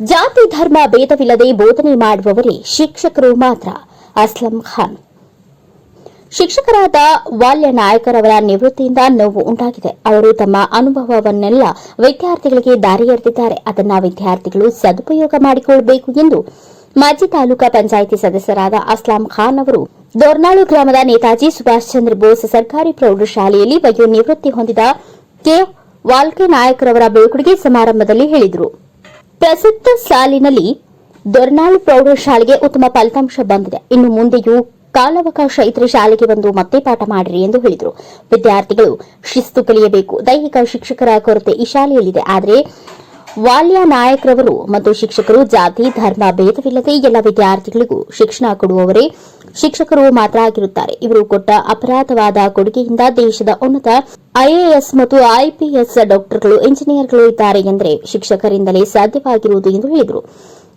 ಜಾತಿ ಧರ್ಮ ಭೇದವಿಲ್ಲದೆ ಬೋಧನೆ ಮಾಡುವವರೇ ಶಿಕ್ಷಕರು ಮಾತ್ರ. ಅಸ್ಲಂ ಖಾನ್. ಶಿಕ್ಷಕರಾದ ವಾಲ್ಯ ನಾಯಕರವರ ನಿವೃತ್ತಿಯಿಂದ ನೋವು ಉಂಟಾಗಿದೆ. ಅವರು ತಮ್ಮ ಅನುಭವವನ್ನೆಲ್ಲ ವಿದ್ಯಾರ್ಥಿಗಳಿಗೆ ದಾರಿ ಎರೆದಿದ್ದಾರೆ ಅದನ್ನ ವಿದ್ಯಾರ್ಥಿಗಳು ಸದುಪಯೋಗ ಮಾಡಿಕೊಳ್ಳಬೇಕು ಎಂದು ಮಾಜಿ ತಾಲೂಕಾ ಪಂಚಾಯಿತಿ ಸದಸ್ಯರಾದ ಅಸ್ಲಾಂ ಖಾನ್ ಅವರು ದೋರ್ನಾಳು ಗ್ರಾಮದ ನೇತಾಜಿ ಸುಭಾಷ್ ಚಂದ್ರ ಬೋಸ್ ಸರ್ಕಾರಿ ಪ್ರೌಢಶಾಲೆಯಲ್ಲಿ ವಯೋ ನಿವೃತ್ತಿ ಹೊಂದಿದ ಕೆ ವಾಲ್ಕೆ ನಾಯಕರವರ ಬೀಳ್ಕೊಡುಗೆ ಸಮಾರಂಭದಲ್ಲಿ ಹೇಳಿದರು. ಪ್ರಸಕ್ತ ಸಾಲಿನಲ್ಲಿ ದೊರ್ನಾಳು ಪ್ರೌಢಶಾಲೆಗೆ ಉತ್ತಮ ಫಲಿತಾಂಶ ಬಂದಿದೆ. ಇನ್ನು ಮುಂದೆಯೂ ಕಾಲಾವಕಾಶ ಇದ್ರೆ ಶಾಲೆಗೆ ಬಂದು ಮತ್ತೆ ಪಾಠ ಮಾಡಿರಿ ಎಂದು ಹೇಳಿದರು. ವಿದ್ಯಾರ್ಥಿಗಳು ಶಿಸ್ತು ಕಲಿಯಬೇಕು. ದೈಹಿಕ ಶಿಕ್ಷಕರ ಕೊರತೆ ಈ ಶಾಲೆಯಲ್ಲಿದೆ. ಆದರೆ ವಾಲ್ಯ ನಾಯಕರವರು ಮತ್ತು ಶಿಕ್ಷಕರು ಜಾತಿ, ಧರ್ಮ, ಭೇದವಿಲ್ಲದೆ ಎಲ್ಲ ವಿದ್ಯಾರ್ಥಿಗಳಿಗೂ ಶಿಕ್ಷಣ ಕೊಡುವವರೇ ಶಿಕ್ಷಕರು ಮಾತ್ರ ಆಗಿರುತ್ತಾರೆ. ಇವರು ಕೊಟ್ಟ ಅಪರಾಧವಾದ ಕೊಡುಗೆಯಿಂದ ದೇಶದ ಉನ್ನತ ಐಎಎಸ್ ಮತ್ತು ಐಪಿಎಸ್ ಡಾಕ್ಟರ್ಗಳು, ಇಂಜಿನಿಯರ್ಗಳು ಇದ್ದಾರೆ ಎಂದರೆ ಶಿಕ್ಷಕರಿಂದಲೇ ಸಾಧ್ಯವಾಗಿರುವುದು ಎಂದು ಹೇಳಿದರು.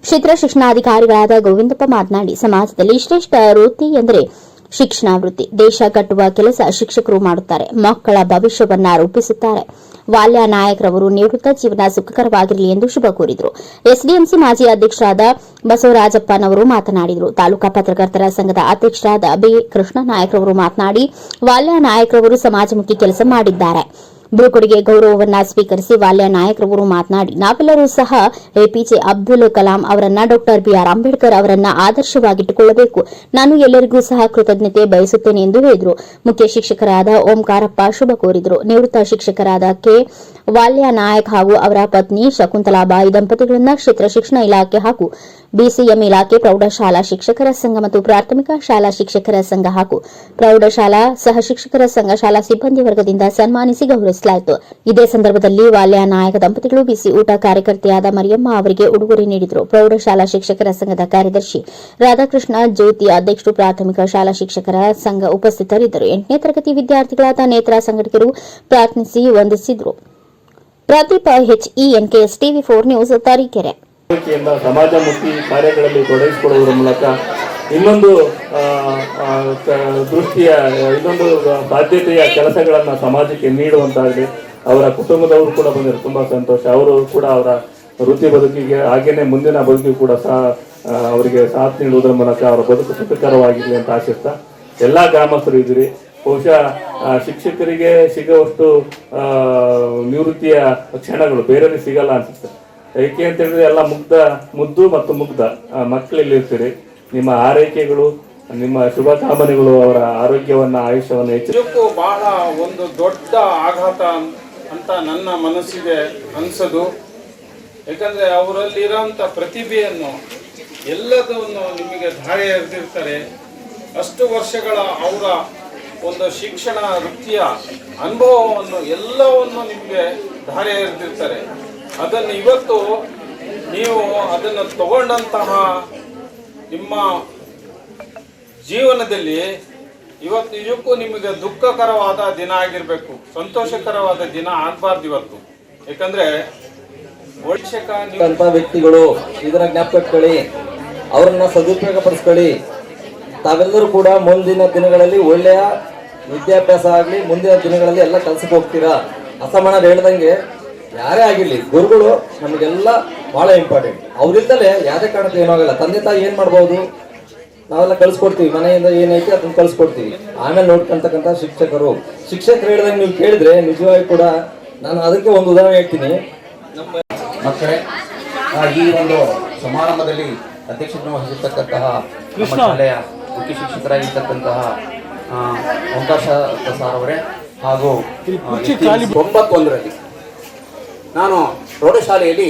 ಕ್ಷೇತ್ರ ಶಿಕ್ಷಣಾಧಿಕಾರಿಗಳಾದ ಗೋವಿಂದಪ್ಪ ಮಾತನಾಡಿ, ಸಮಾಜದಲ್ಲಿ ಶ್ರೇಷ್ಠ ವೃತ್ತಿ ಎಂದರೆ ಶಿಕ್ಷಣ ವೃತ್ತಿ ದೇಶ ಕಟ್ಟುವ ಕೆಲಸ ಶಿಕ್ಷಕರು ಮಾಡುತ್ತಾರೆ. ಮಕ್ಕಳ ಭವಿಷ್ಯವನ್ನ ರೂಪಿಸುತ್ತಾರೆ. ವಾಲ್ಯ ನಾಯಕರವರು ನಿವೃತ್ತ ಜೀವನ ಸುಖಕರವಾಗಿರಲಿ ಎಂದು ಶುಭ ಕೋರಿದರು. ಎಸ್ಡಿಎಂಸಿ ಮಾಜಿ ಅಧ್ಯಕ್ಷರಾದ ಬಸವರಾಜಪ್ಪನವರು ಮಾತನಾಡಿದರು. ತಾಲೂಕಾ ಪತ್ರಕರ್ತರ ಸಂಘದ ಅಧ್ಯಕ್ಷರಾದ ಬಿ ಕೃಷ್ಣ ನಾಯಕರವರು ಮಾತನಾಡಿ, ವಾಲ್ಯ ನಾಯಕರವರು ಸಮಾಜಮುಖಿ ಕೆಲಸ ಮಾಡಿದ್ದಾರೆ. ಬೀಳ್ಕೊಡುಗೆ ಗೌರವವನ್ನ ಸ್ವೀಕರಿಸಿ ವಾಲ್ಯ ನಾಯಕರವರು ಮಾತನಾಡಿ, ನಾವೆಲ್ಲರೂ ಸಹ ಎಪಿಜೆ ಅಬ್ದುಲ್ ಕಲಾಂ ಅವರನ್ನ ಡಾಕ್ಟರ್ ಬಿಆರ್ ಅಂಬೇಡ್ಕರ್ ಅವರನ್ನ ಆದರ್ಶವಾಗಿಟ್ಟುಕೊಳ್ಳಬೇಕು. ನಾನು ಎಲ್ಲರಿಗೂ ಸಹ ಕೃತಜ್ಞತೆ ಬಯಸುತ್ತೇನೆ ಎಂದು ಹೇಳಿದರು. ಮುಖ್ಯ ಶಿಕ್ಷಕರಾದ ಓಂಕಾರಪ್ಪ ಶುಭ ಕೋರಿದರು. ನಿವೃತ್ತ ಶಿಕ್ಷಕರಾದ ಕೆ ವಾಲ್ಯ ನಾಯಕ್ ಹಾಗೂ ಅವರ ಪತ್ನಿ ಶಕುಂತಲಾಬಾಯಿ ದಂಪತಿಗಳನ್ನ ಕ್ಷೇತ್ರ ಶಿಕ್ಷಣ ಇಲಾಖೆ ಹಾಗೂ ಬಿಸಿಎಂ ಇಲಾಖೆ ಪ್ರೌಢಶಾಲಾ ಶಿಕ್ಷಕರ ಸಂಘ ಮತ್ತು ಪ್ರಾಥಮಿಕ ಶಾಲಾ ಶಿಕ್ಷಕರ ಸಂಘ ಹಾಗೂ ಪ್ರೌಢಶಾಲಾ ಸಹ ಶಿಕ್ಷಕರ ಸಂಘ ಶಾಲಾ ಸಿಬ್ಬಂದಿ ವರ್ಗದಿಂದ ಸನ್ಮಾನಿಸಿ ಗೌರವಿಸಲಾಯಿತು. ಇದೇ ಸಂದರ್ಭದಲ್ಲಿ ವಾಲ್ಯ ನಾಯಕ ದಂಪತಿಗಳು ಬಿಸಿ ಊಟ ಕಾರ್ಯಕರ್ತೆಯಾದ ಮರಿಯಮ್ಮ ಅವರಿಗೆ ಉಡುಗೊರೆ ನೀಡಿದರು. ಪ್ರೌಢಶಾಲಾ ಶಿಕ್ಷಕರ ಸಂಘದ ಕಾರ್ಯದರ್ಶಿ ರಾಧಾಕೃಷ್ಣ, ಜ್ಯೋತಿ ಅಧ್ಯಕ್ಷರು, ಪ್ರಾಥಮಿಕ ಶಾಲಾ ಶಿಕ್ಷಕರ ಸಂಘ ಉಪಸ್ಥಿತರಿದ್ದರು. ಎಂಟನೇ ತರಗತಿ ವಿದ್ಯಾರ್ಥಿಗಳಾದ ನೇತ್ರ ಸಂಘಟಕರು ಪ್ರಾರ್ಥಿಸಿ ವಂದಿಸಿದರು. Pradeep ಎಚ್ಇಎನ್ಕೆಎಸ್ TV four news Tarikere. ಸಮಾಜಮುಖಿ ಕಾರ್ಯಗಳಲ್ಲಿ ತೊಡಗಿಸಿಕೊಳ್ಳುವುದರ ಮೂಲಕ ಇನ್ನೊಂದು ದೃಷ್ಟಿಯ, ಇನ್ನೊಂದು ಬಾಧ್ಯತೆಯ ಕೆಲಸಗಳನ್ನು ಸಮಾಜಕ್ಕೆ ನೀಡುವಂತಾಗಲಿ ಅವರ ಕುಟುಂಬದವರು ಕೂಡ ಬಂದಿರು ತುಂಬ ಸಂತೋಷ. ಅವರು ಕೂಡ ಅವರ ವೃತ್ತಿ ಬದುಕಿಗೆ ಹಾಗೇನೆ ಮುಂದಿನ ಬದುಕಿಗೆ ಕೂಡ ಸಹ ಅವರಿಗೆ ಸಾಥ್ ನೀಡುವುದರ ಮೂಲಕ ಅವರ ಬದುಕು ಸುಖಕರವಾಗಿರಲಿ ಅಂತ ಆಶಿಸ್ತಾ, ಎಲ್ಲ ಗ್ರಾಮಸ್ಥರು ಇದ್ದೀರಿ. ಬಹುಶಃ ಶಿಕ್ಷಕರಿಗೆ ಸಿಗುವಷ್ಟು ನಿವೃತ್ತಿಯ ಕ್ಷಣಗಳು ಬೇರೆಯವ್ರಿಗೆ ಸಿಗಲ್ಲ ಅನ್ಸುತ್ತೆ. ಏಕೆ ಅಂತ ಹೇಳಿದ್ರೆ ಎಲ್ಲ ಮುಗ್ಧ, ಮುದ್ದು ಮತ್ತು ಮುಗ್ಧ. ಮಕ್ಕಳಲ್ಲಿ ಇರ್ತೀರಿ ನಿಮ್ಮ ಆರೈಕೆಗಳು, ನಿಮ್ಮ ಶುಭ ಕಾಮನೆಗಳು ಅವರ ಆರೋಗ್ಯವನ್ನ, ಆಯುಷ್ಯವನ್ನ ಹೆಚ್ಚು ಬಹಳ ಒಂದು ದೊಡ್ಡ ಆಘಾತ ಅಂತ ನನ್ನ ಮನಸ್ಸಿಗೆ ಅನಿಸೋದು. ಯಾಕಂದ್ರೆ ಅವರಲ್ಲಿರೋಂಥ ಪ್ರತಿಭೆಯನ್ನು ಎಲ್ಲದನ್ನು ನಿಮಗೆ ಧಾರೆ ಎರೆದಿರ್ತಾರೆ. ಅಷ್ಟು ವರ್ಷಗಳ ಅವರ ಒಂದು ಶಿಕ್ಷಣ, ವೃತ್ತಿಯ ಅನುಭವವನ್ನು ಎಲ್ಲವನ್ನು ನಿಮಗೆ ಧಾರೆ ಎರೆದಿರ್ತಾರೆ. ಅದನ್ನು ಇವತ್ತು ನೀವು ಅದನ್ನು ತಗೊಂಡಂತಹ ನಿಮ್ಮ ಜೀವನದಲ್ಲಿ ಇವತ್ತು ನಿಜಕ್ಕೂ ನಿಮಗೆ ದುಃಖಕರವಾದ ದಿನ ಆಗಿರಬೇಕು, ಸಂತೋಷಕರವಾದ ದಿನ ಆಗಬಾರ್ದು ಇವತ್ತು. ಯಾಕಂದ್ರೆ ಅಂತ ವ್ಯಕ್ತಿಗಳು ಇದರ ಜ್ಞಾಪಕಗಳಿ ಅವರನ್ನ ಸದುಪಯೋಗ ಪಡಿಸ್ಕೊಳ್ಳಿ ತಾವೆಲ್ಲರೂ ಕೂಡ ಮುಂದಿನ ದಿನಗಳಲ್ಲಿ ಒಳ್ಳೆಯ ವಿದ್ಯಾಭ್ಯಾಸ ಆಗಲಿ, ಮುಂದಿನ ದಿನಗಳಲ್ಲಿ ಎಲ್ಲ ಕೆಲಸಕ್ಕೆ ಹೋಗ್ತೀರಾ? ಅಸಮಾನ ಹೇಳ್ದಂಗೆ ಯಾರೇ ಆಗಿರಲಿ ಗುರುಗಳು ನಮಗೆಲ್ಲ ಬಹಳ ಇಂಪಾರ್ಟೆಂಟ್ ಅವರಿಂದಲೇ ಯಾವುದೇ ಕಾರಣಕ್ಕೆ ಏನಾಗಲ್ಲ. ಆಗಲ್ಲ ತಂದೆ ತಾಯಿ ಏನು ಮಾಡ್ಬೋದು? ನಾವೆಲ್ಲ ಕಳ್ಸ್ಕೊಡ್ತೀವಿ. ಮನೆಯಿಂದ ಏನೈತೆ ಅದನ್ನ ಕಳ್ಸ್ಕೊಡ್ತೀವಿ. ಆಮೇಲೆ ನೋಡ್ಕೊಂತಕ್ಕಂಥ ಶಿಕ್ಷಕರು. ಶಿಕ್ಷಕರು ಹೇಳಿದಂಗೆ ನೀವು ಕೇಳಿದ್ರೆ ನಿಜವಾಗಿ ಕೂಡ ನಾನು ಅದಕ್ಕೆ ಒಂದು ಉದಾಹರಣೆ ಹೇಳ್ತೀನಿ. ನಮ್ಮ ಮಕ್ಕಳೇ ಆ, ಈ ಒಂದು ಸಮಾರಂಭದಲ್ಲಿ ಅಧ್ಯಕ್ಷತೆ ವಹಿಸಿರ್ತಕ್ಕಂತಹ ಕೃಷ್ಣಾಲಯ ಶಾಲೆಯ ಮುಖ್ಯ ಶಿಕ್ಷಕರಾಗಿರ್ತಕ್ಕಂತಹ ಆ, ಓಂಕಾರ ಪ್ರಸಾರ್ ಅವರೇ ಹಾಗೂ ತೊಂಬತ್ತೊಂದರಲ್ಲಿ ನಾನು ಪ್ರೌಢಶಾಲೆಯಲ್ಲಿ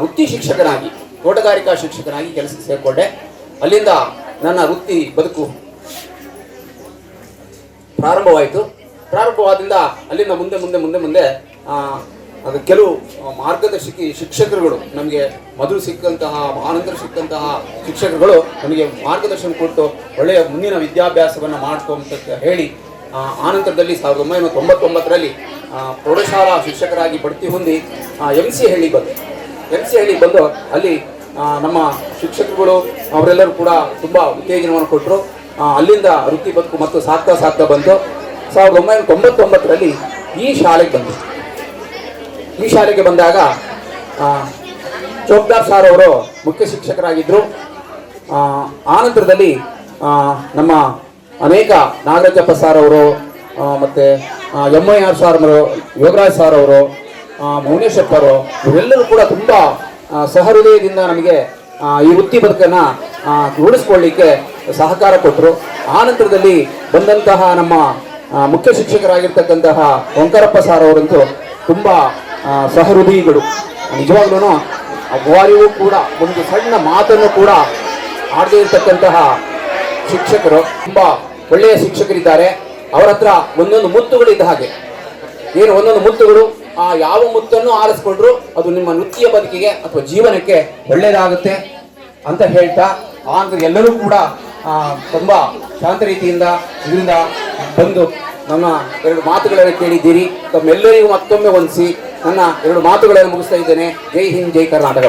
ವೃತ್ತಿ ಶಿಕ್ಷಕನಾಗಿ, ತೋಟಗಾರಿಕಾ ಶಿಕ್ಷಕನಾಗಿ ಕೆಲಸಕ್ಕೆ ಸೇರಿಕೊಂಡೆ. ಅಲ್ಲಿಂದ ನನ್ನ ವೃತ್ತಿ ಬದುಕು ಪ್ರಾರಂಭವಾಯಿತು. ಪ್ರಾರಂಭವಾದಿಂದ ಅಲ್ಲಿಂದ ಮುಂದೆ ಮುಂದೆ ಮುಂದೆ ಮುಂದೆ ಅದು ಕೆಲವು ಮಾರ್ಗದರ್ಶಕಿ ಶಿಕ್ಷಕರುಗಳು ನಮಗೆ ಮೊದಲು ಸಿಕ್ಕಂತಹ ಆನಂತರ ಸಿಕ್ಕಂತಹ ಶಿಕ್ಷಕರುಗಳು ನಮಗೆ ಮಾರ್ಗದರ್ಶನ ಕೊಟ್ಟು ಒಳ್ಳೆಯ ಮುಂದಿನ ವಿದ್ಯಾಭ್ಯಾಸವನ್ನು ಅಂತ ಹೇಳಿ ಆನಂತರದಲ್ಲಿ ಸಾವಿರದ ಒಂಬೈನೂರ ತೊಂಬತ್ತೊಂಬತ್ತರಲ್ಲಿ ಪ್ರೌಢಶಾಲಾ ಶಿಕ್ಷಕರಾಗಿ ಬಡ್ತಿ ಹೊಂದಿ ಎಂ ಸಿ ಹಳ್ಳಿ ಬಂದೆ. ಎಂ ಸಿ ಹಳ್ಳಿ ಬಂದು ಅಲ್ಲಿ ನಮ್ಮ ಶಿಕ್ಷಕರುಗಳು, ಅವರೆಲ್ಲರೂ ಕೂಡ ತುಂಬ ಉತ್ತೇಜನವನ್ನು ಕೊಟ್ಟರು. ಅಲ್ಲಿಂದ ವೃತ್ತಿ ಬದುಕು ಮತ್ತು ಸಾಕ್ತಾ ಸಾಕ್ತಾ ಬಂತು ಸಾವಿರದ ಒಂಬೈನೂರ ತೊಂಬತ್ತೊಂಬತ್ತರಲ್ಲಿ ಈ ಶಾಲೆಗೆ ಬಂದೆ. ಈ ಶಾಲೆಗೆ ಬಂದಾಗ ಚೌಕ್ದಾರ್ ಸಾರ್ ಅವರು ಮುಖ್ಯ ಶಿಕ್ಷಕರಾಗಿದ್ದರು ಆನಂತರದಲ್ಲಿ ನಮ್ಮ ಅನೇಕ ನಾಗರಾಜಪ್ಪ ಸಾರ್ ಅವರು ಮತ್ತೆ M I R sir Yogaraj sir ಅವರು ಆ, ಮೌನೇಶಪ್ಪ ಅವರು ಇವರೆಲ್ಲರೂ ಕೂಡ ತುಂಬ ಆ, ಸಹೃದಯದಿಂದ ನಮಗೆ ಈ ವೃತ್ತಿ ಬದುಕನ್ನು ರೂಢಿಸ್ಕೊಳ್ಳಿಕ್ಕೆ ಸಹಕಾರ ಕೊಟ್ಟರು ಆನಂತರದಲ್ಲಿ ಬಂದಂತಹ ನಮ್ಮ ಮುಖ್ಯ ಶಿಕ್ಷಕರಾಗಿರ್ತಕ್ಕಂತಹ ಓಂಕಾರಪ್ಪ ಸಾರ್ ಅವರಂತೂ ತುಂಬ ಆ, ಸಹೃದಯಿಗಳು. ನಿಜವಾಗ್ಲೂ ವಾರಿಯೂ ಕೂಡ ಒಂದು ಸಣ್ಣ ಮಾತನ್ನು ಕೂಡ ಆಡದೇ ಇರತಕ್ಕಂತಹ ಶಿಕ್ಷಕರು ತುಂಬ ಒಳ್ಳೆಯ ಶಿಕ್ಷಕರಿದ್ದಾರೆ. ಅವರ ಹತ್ರ ಒಂದೊಂದು ಮುತ್ತುಗಳಿದ್ದ ಹಾಗೆ. ಏನು ಒಂದೊಂದು ಮುತ್ತುಗಳು ಆ ಯಾವ ಮುತ್ತನ್ನು ಆರಿಸ್ಕೊಂಡ್ರು ಅದು ನಿಮ್ಮ ನೃತ್ಯ ಬದುಕಿಗೆ ಅಥವಾ ಜೀವನಕ್ಕೆ ಒಳ್ಳೆಯದಾಗುತ್ತೆ ಅಂತ ಹೇಳ್ತಾ ಆನಂತರ ಎಲ್ಲರೂ ಕೂಡ ಆ, ತುಂಬಾ ಶಾಂತ ರೀತಿಯಿಂದ ಇದರಿಂದ ಬಂದು ನಮ್ಮ ಎರಡು ಮಾತುಗಳನ್ನು ಕೇಳಿದ್ದೀರಿ. ತಮ್ಮೆಲ್ಲರಿಗೂ ಮತ್ತೊಮ್ಮೆ ವಂದಿಸಿ ನನ್ನ ಎರಡು ಮಾತುಗಳನ್ನು ಮುಗಿಸ್ತಾ ಇದ್ದೇನೆ. ಜೈ ಹಿಂದ್ ಜೈ ಕರ್ನಾಟಕ.